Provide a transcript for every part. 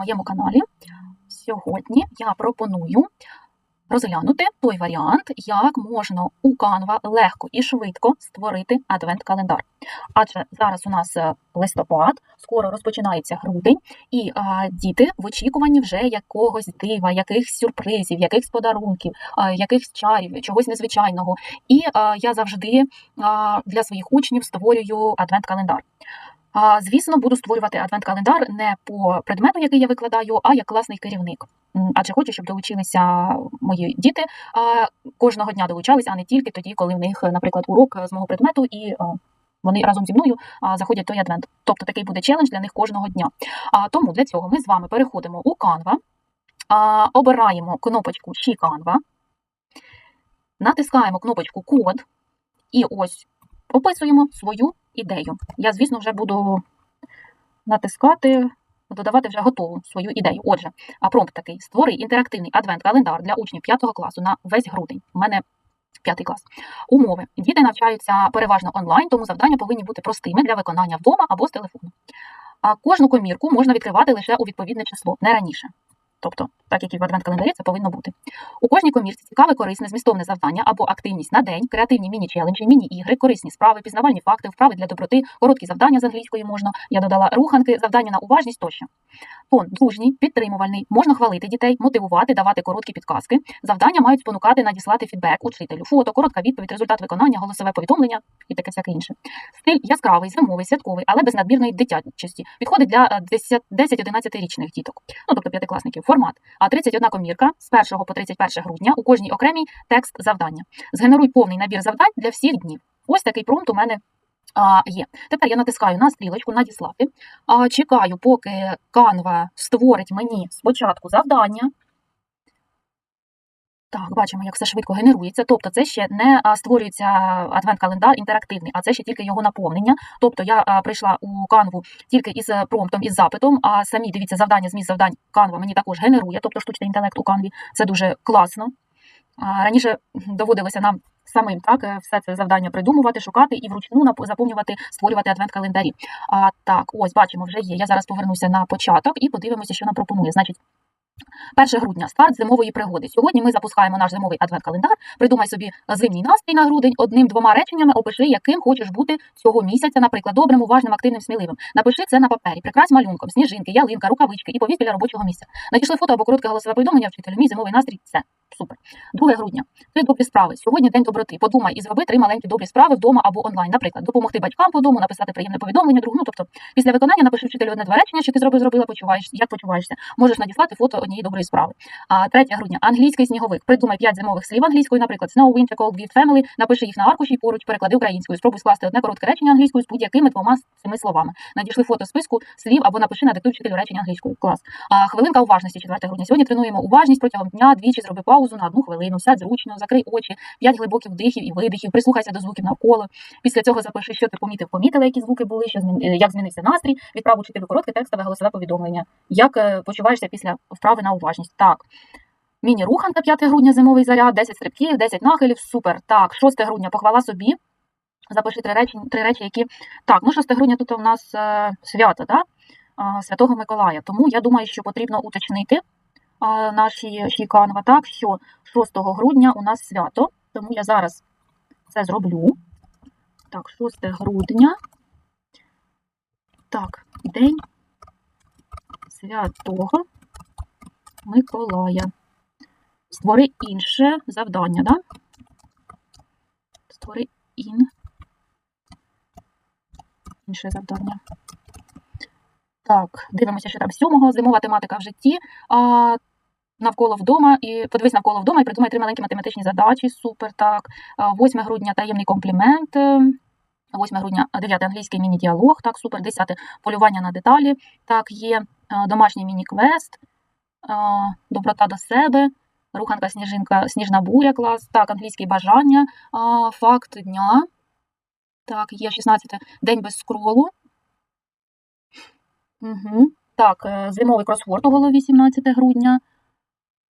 Моєму каналі. Сьогодні я пропоную розглянути той варіант, як можна у Canva легко і швидко створити адвент-календар. Адже зараз у нас е, листопад, скоро розпочинається грудень, і а, діти в очікуванні вже якогось дива, якихось сюрпризів, якихось подарунків, а, якихось чарів, чогось незвичайного. І а, я завжди а, для своїх учнів створюю адвент-календар. А, Звісно, буду створювати адвент-календар не по предмету, який я викладаю, а як класний керівник. Адже хочу, щоб долучилися мої діти кожного дня долучалися, а не тільки тоді, коли в них, наприклад, урок з мого предмету, і вони разом зі мною заходять той адвент. Тобто такий буде челендж для них кожного дня. А, Тому для цього ми з вами переходимо у Canva, а, обираємо кнопочку Ще Canva, натискаємо кнопочку Код і ось описуємо свою ідею. Я, звісно, вже буду натискати, додавати вже готову свою ідею. Отже, а промпт такий: створи інтерактивний адвент-календар для учнів 5 класу на весь грудень. У мене 5 клас. Умови. Діти навчаються переважно онлайн, тому завдання повинні бути простими для виконання вдома або з телефону. А кожну комірку можна відкривати лише у відповідне число, не раніше. Тобто, так як і в адвент-календарі, це повинно бути. У кожній комірці цікаве, корисне, змістовне завдання або активність на день, креативні міні-челенджі, міні-ігри, корисні справи, пізнавальні факти, вправи для доброти, короткі завдання з англійської можна. Я додала руханки, завдання на уважність тощо. Тон дружній, підтримувальний, можна хвалити дітей, мотивувати, давати короткі підказки. Завдання мають спонукати надіслати фідбек учителю, фото, коротка відповідь, результат виконання, голосове повідомлення і таке всяке інше. Стиль яскравий, зимовий, святковий, але без надмірної дитячості. Підходить для е, 10-11 річних діток, ну тобто п'ятикласників. Формат. А 31 комірка з 1 по 31 грудня у кожній окремій текст завдання. Згенеруй повний набір завдань для всіх днів. Ось такий промпт у мене а, є. Тепер я натискаю на стрілочку надіслати. А, чекаю, поки Canva створить мені спочатку завдання. Так, бачимо, як все швидко генерується. Тобто, це ще не створюється адвент-календар інтерактивний, а це ще тільки його наповнення. Тобто я прийшла у канву тільки із е, промптом, із запитом, а самі дивіться завдання, зміст завдань Canva мені також генерує, тобто штучний інтелект у канві. Це дуже класно. Раніше доводилося нам самим так е, все це завдання придумувати, шукати і вручну заповнювати, створювати адвент-календарі. А так, ось бачимо, вже є. Я зараз повернуся на початок і подивимося, що нам пропонує. Значить. 1 грудня старт зимової пригоди. Сьогодні ми запускаємо наш зимовий адвент-календар. Придумай собі зимній настрій на грудень. Одним-двома реченнями опиши, яким хочеш бути цього місяця, наприклад, добрим, уважним, активним, сміливим. Напиши це на папері, прикрась малюнком, сніжинки, ялинка, рукавички і повісь біля робочого місця. Надійшли фото або коротке голосове повідомлення вчителю. Мій зимовий настрій це супер. 2 грудня. Три добрі справи. Сьогодні день доброти. Подумай і зроби три маленькі добрі справи вдома або онлайн. Наприклад, допомогти батькам по дому, написати приємне повідомлення другу. Ну, тобто, після виконання напиши вчителю одне два речення, що ти зробив, зробила, почуваєш, як почуваєшся. Можеш надіслати фото однієї доброї справи. А 3 грудня. Англійський сніговик. Придумай 5 зимових слів англійською, наприклад, snow, winter, cold, gift, family. Напиши їх на аркуші і поруч, переклади українською. Спробуй скласти одне коротке речення англійською з будь-якими двома цими словами. Надійшли фото списку слів або напиши на диктуй вчителю речення англійською. Клас. А хвилинка уважності 4 грудня. Сьогодні тренуємо уважність протягом дня, двічі зроби паузу на одну хвилину, сядь зручно, закрий очі, 5 глибоких вдихів і видихів, прислухайся до звуків навколо. Після цього запиши, що ти помітив, помітила, які звуки були, що змін... е, як змінився настрій, відправ учителю коротке текстове голосове повідомлення. Як е, почуваєшся після вправи на уважність? Так. Міні-руханка 5 грудня, зимовий заряд, 10 стрибків, 10 нахилів, супер. Так, 6 грудня похвала собі. Запиши три речі, три речі, які. Так, ну 6 грудня тут у нас е, свято, да? а, Святого Миколая. Тому я думаю, що потрібно уточнити а, наші Шіканова, так, що 6 грудня у нас свято, тому я зараз це зроблю. Так, 6 грудня. Так, День Святого Миколая. Створи інше завдання, да? Створи ін. Інше завдання. Так, дивимося, що там сьомого. Зимова тематика в житті. А, навколо вдома і подивись навколо вдома і придумай три маленькі математичні задачі. Супер. Так. А, 8 грудня таємний комплімент. е, 8 грудня, 9 англійський міні-діалог. Так, супер. 10 полювання на деталі. Так, є домашній міні-квест. Доброта до себе. Руханка сніжинка, сніжна буря, клас. Так, англійські бажання, факт дня. Так, є 16 день без скролу. Угу. Так, е, зимовий кросворд у голові 17 грудня.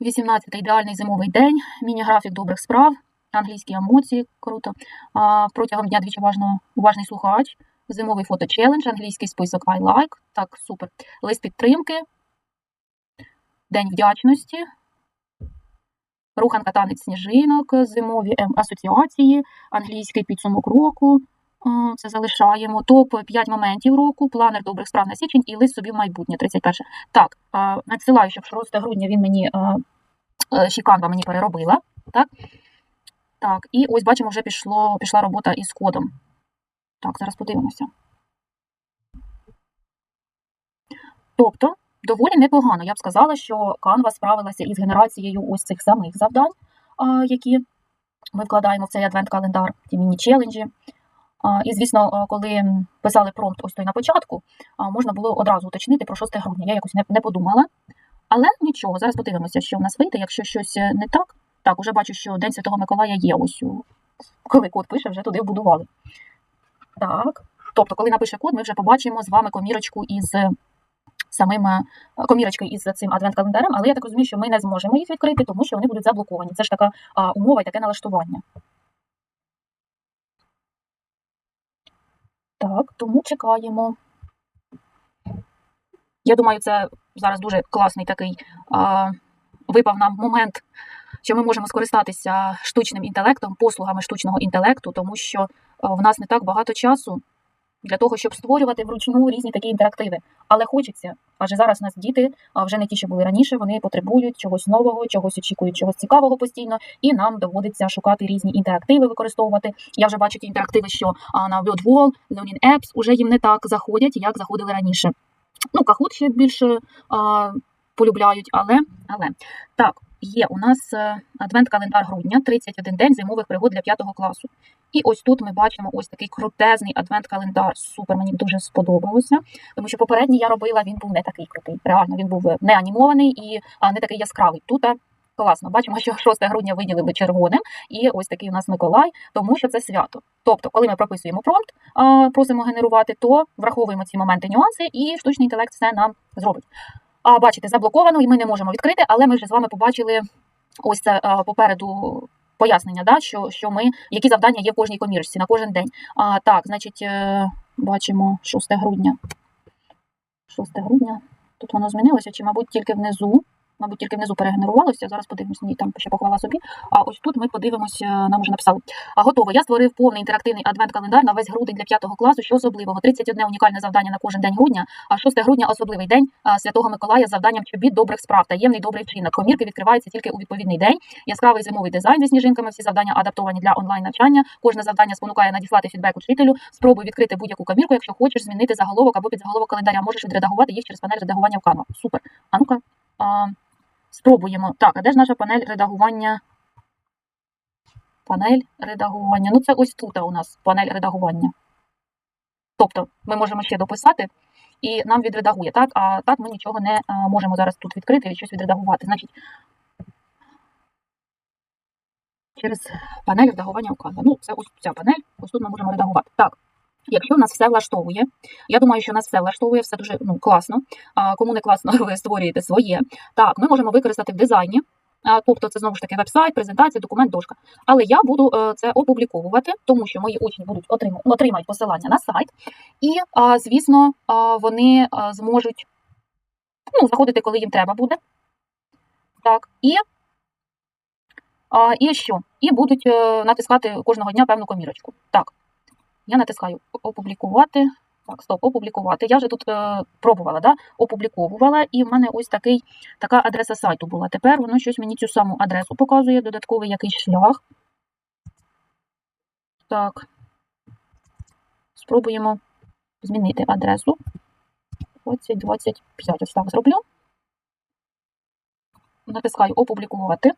18 ідеальний зимовий день. Міні-графік добрих справ. Англійські емоції, круто. А, протягом дня двічі уважно, уважний слухач. Зимовий фото-челендж, англійський список I like. Так, супер. Лист підтримки. День вдячності. Руханка танець сніжинок, зимові ем, асоціації, англійський підсумок року. Це залишаємо. Топ 5 моментів року, планер добрих справ на січень і лист собі в майбутнє, 31. Так, надсилаю, щоб 6 грудня він мені ще мені переробила. Так, так, і ось бачимо, вже пішло, пішла робота із кодом. Так, зараз подивимося. Тобто, доволі непогано. Я б сказала, що Canva справилася із генерацією ось цих самих завдань, які ми вкладаємо в цей адвент-календар, ті міні-челенджі. І, звісно, коли писали промпт ось той на початку, можна було одразу уточнити про 6 грудня. Я якось не, подумала. Але нічого, зараз подивимося, що в нас вийде, якщо щось е, не так. Так, уже бачу, що День Святого Миколая є ось коли код пише, вже туди вбудували. Так. Тобто, коли напише код, ми вже побачимо з вами комірочку із самим е, комірочки із цим адвент-календарем, але я так розумію, що ми не зможемо їх відкрити, тому що вони будуть заблоковані. Це ж така умова і таке налаштування. Так, тому чекаємо. Я думаю, це зараз дуже класний такий а, випав нам момент, що ми можемо скористатися штучним інтелектом, послугами штучного інтелекту, тому що а, в нас не так багато часу для того, щоб створювати вручну різні такі інтерактиви. Але хочеться, адже зараз у нас діти, а вже не ті, що були раніше, вони потребують чогось нового, чогось очікують, чогось цікавого постійно, і нам доводиться шукати різні інтерактиви, використовувати. Я вже бачу ті інтерактиви, що на WordWall, Learning Apps уже їм не так заходять, як заходили раніше. Ну, Kahoot ще більше а, полюбляють, але, але так, є у нас е, адвент-календар грудня, 31 день зимових пригод для 5 класу. І ось тут ми бачимо ось такий крутезний адвент-календар. Супер, мені дуже сподобалося. Тому що попередній я робила, він був не такий крутий. Реально, він був не анімований і не такий яскравий. Тут а, класно. Бачимо, що 6 грудня виділили червоним, і ось такий у нас Миколай, тому що це свято. Тобто, коли ми прописуємо промпт, просимо генерувати, то враховуємо ці моменти, нюанси, і штучний інтелект все нам зробить. А бачите, заблоковано, і ми не можемо відкрити, але ми вже з вами побачили ось це попереду пояснення, да, що, що ми, які завдання є в кожній комірці на кожен день. А, так, значить, е, бачимо 6 грудня. 6 грудня. Тут воно змінилося, чи, мабуть, тільки внизу. Мабуть, тільки внизу перегенерувалося. Зараз подивимось, ні, там ще похвала собі. А ось тут ми подивимося, нам вже написали. А готово. Я створив повний інтерактивний адвент-календар на весь грудень для 5 класу. Що особливого? 31 унікальне завдання на кожен день грудня, а 6 грудня особливий день Святого Миколая з завданням чобіт добрих справ. Таємний добрий вчинок. Комірки відкриваються тільки у відповідний день. Яскравий зимовий дизайн зі сніжинками. Всі завдання адаптовані для онлайн навчання. Кожне завдання спонукає надіслати фідбек учителю. Спробуй відкрити будь-яку комірку, якщо хочеш змінити заголовок або підзаголовок календаря. Можеш відредагувати їх через панель редагування в Canva. Супер. А ну-ка. Спробуємо. Так, а де ж наша панель редагування? Панель редагування. Ну, це ось тут у нас панель редагування. Тобто ми можемо ще дописати, і нам відредагує, так? А так ми нічого не можемо зараз тут відкрити і щось відредагувати. Значить, через панель редагування у Canva. Ну, це ось ця панель, ось тут ми можемо редагувати. Так. Якщо нас все влаштовує, я думаю, що нас все влаштовує, все дуже ну, класно. А кому не класно, ви створюєте своє. Так, ми можемо використати в дизайні. Тобто це знову ж таки веб-сайт, презентація, документ, дошка. Але я буду е, це опубліковувати, тому що мої учні будуть отримають посилання на сайт, і, звісно, вони зможуть ну, заходити, коли їм треба буде. Так, і, і що? І будуть е, натискати кожного дня певну комірочку. Так. Я натискаю опублікувати. Так, стоп, опублікувати. Я вже тут е, пробувала, да? опубліковувала, і в мене ось такий, така адреса сайту була. Тепер воно щось мені цю саму адресу показує, додатковий якийсь шлях. Так. Спробуємо змінити адресу. 2025. Ось так зроблю. Натискаю опублікувати.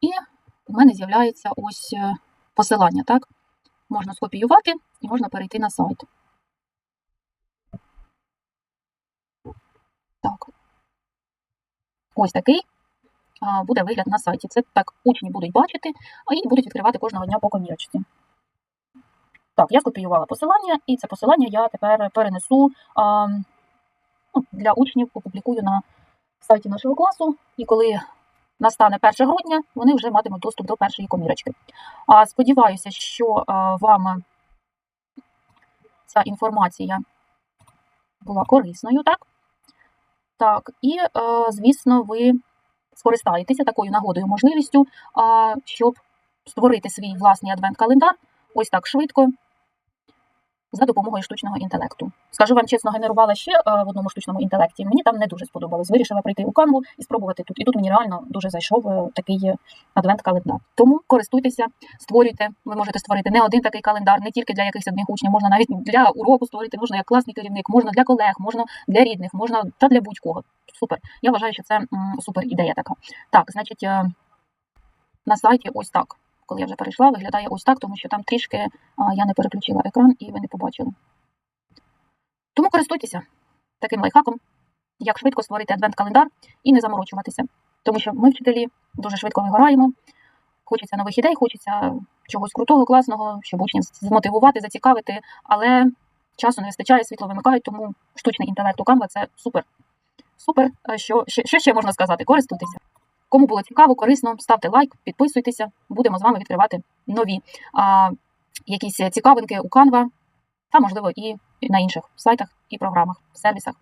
І в мене з'являється ось е, посилання, так? Можна скопіювати і можна перейти на сайт. Так. Ось такий буде вигляд на сайті. Це так учні будуть бачити, а і будуть відкривати кожного дня по комірочці. Так, я скопіювала посилання, і це посилання я тепер перенесу ну, для учнів, опублікую на сайті нашого класу. І коли настане 1 грудня, вони вже матимуть доступ до першої комірочки. А сподіваюся, що вам ця інформація була корисною, так? Так, і, звісно, ви скористаєтеся такою нагодою, можливістю, щоб створити свій власний адвент-календар ось так швидко за допомогою штучного інтелекту. Скажу вам чесно, генерувала ще е, в одному штучному інтелекті. Мені там не дуже сподобалось. Вирішила прийти у канву і спробувати тут. І тут мені реально дуже зайшов е, такий е, адвент-календар. Тому користуйтеся, створюйте. Ви можете створити не один такий календар, не тільки для якихось одних учнів, можна навіть для уроку створити, можна як класний керівник, можна для колег, можна для рідних, можна та для будь-кого. Супер. Я вважаю, що це супер ідея така. Так, значить, на сайті ось так. Коли я вже перейшла, виглядає ось так, тому що там трішки я не переключила екран і ви не побачили. Тому користуйтеся таким лайфхаком, як швидко створити адвент-календар і не заморочуватися. Тому що ми, вчителі, дуже швидко вигораємо. Хочеться нових ідей, хочеться чогось крутого, класного, щоб учнів змотивувати, зацікавити, але часу не вистачає, світло вимикають, тому штучний інтелект у Canva – це супер. Супер. Що, що ще можна сказати? Користуйтеся. Кому було цікаво, корисно, ставте лайк, підписуйтеся. Будемо з вами відкривати нові а, якісь цікавинки у Canva та, можливо, і на інших сайтах і програмах, сервісах.